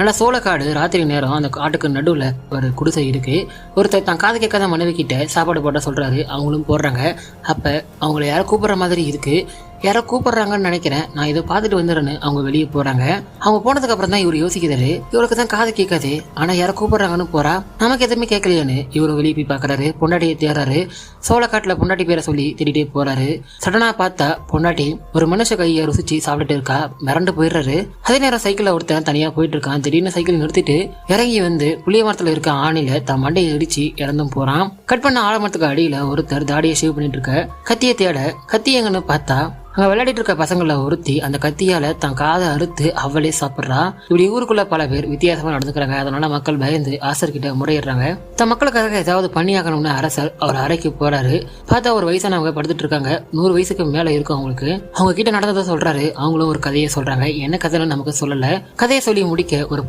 ஆனால் சோளக்காடு ராத்திரி நேரம் அந்த காட்டுக்கு நடுவில் ஒரு குடிசை இருக்கு. ஒருத்தர் தான் காது கேட்காத மனைவி கிட்ட சாப்பாடு போட்ட சொல்றாரு. அவங்களும் போடுறாங்க. அப்போ அவங்கள யாரும் கூப்பிட்ற மாதிரி இருக்குது யாரோ கூப்பிடுறாங்கன்னு நினைக்கிறேன். நான் இதை பார்த்துட்டு வந்துடுறேன்னு அவங்க வெளியே போறாங்க. அவங்க போனதுக்கு அப்புறம் தான் இவர் யோசிக்கிறாரு. இவருக்கு தான் காது கேட்காது. ஆனா யாரோ கூப்பிடுறாங்கன்னு போறா? நமக்கு எதுவுமே கேட்கலையான்னு இவரு வெளியே போய் பாக்குறாரு பொண்டாட்டியை தேடுறாரு. சோளக்காட்டுல பொண்டாட்டி பேரை சொல்லி தேடிட்டே போறாரு. சடனா பார்த்தா பொண்டாட்டி ஒரு மனுஷ கையை ருசிச்சு சாப்பிட்டுட்டு இருக்கா. மிரண்டு போயிடுறாரு. அதே நேரம் சைக்கிள்ல ஒருத்தன் தனியா போயிட்டு இருக்கான். திடீர்னு சைக்கிள் நிறுத்திட்டு இறங்கி வந்து புளிய மரத்துல இருக்க ஆணில தன் மண்டையை இடிச்சு இறந்தும் போறான். கட் பண்ண ஆலமரத்துக்கு அடியில ஒருத்தர் தாடியை ஷேவ் பண்ணிட்டு இருக்க. கத்தியை தேட கத்தி எங்கன்னு பார்த்தா அங்க விளையாடிட்டு இருக்க பசங்கள ஒருத்தி அந்த கத்தியால தன் காதை அறுத்து அவளே சாப்பிடுறா. இப்படி ஊருக்குள்ள பல பேர் வித்தியாசமா நடந்துக்கிறாங்க. அதனால மக்கள் பயந்து ஆசர்கிட்ட முறையிடுறாங்க. தன் மக்களுக்காக ஏதாவது பண்ணியாக்கணும்னு அரசர் அவர் அறைக்கு போறாரு. பார்த்தா ஒரு வயசானவங்க படுத்துட்டு இருக்காங்க. நூறு வயசுக்கு மேல இருக்கும் அவங்களுக்கு. அவங்க கிட்ட நடந்ததை சொல்றாரு. அவங்களும் ஒரு கதையை சொல்றாங்க. என்ன கதைன்னு நமக்கு சொல்லல. கதையை சொல்லி முடிக்க ஒரு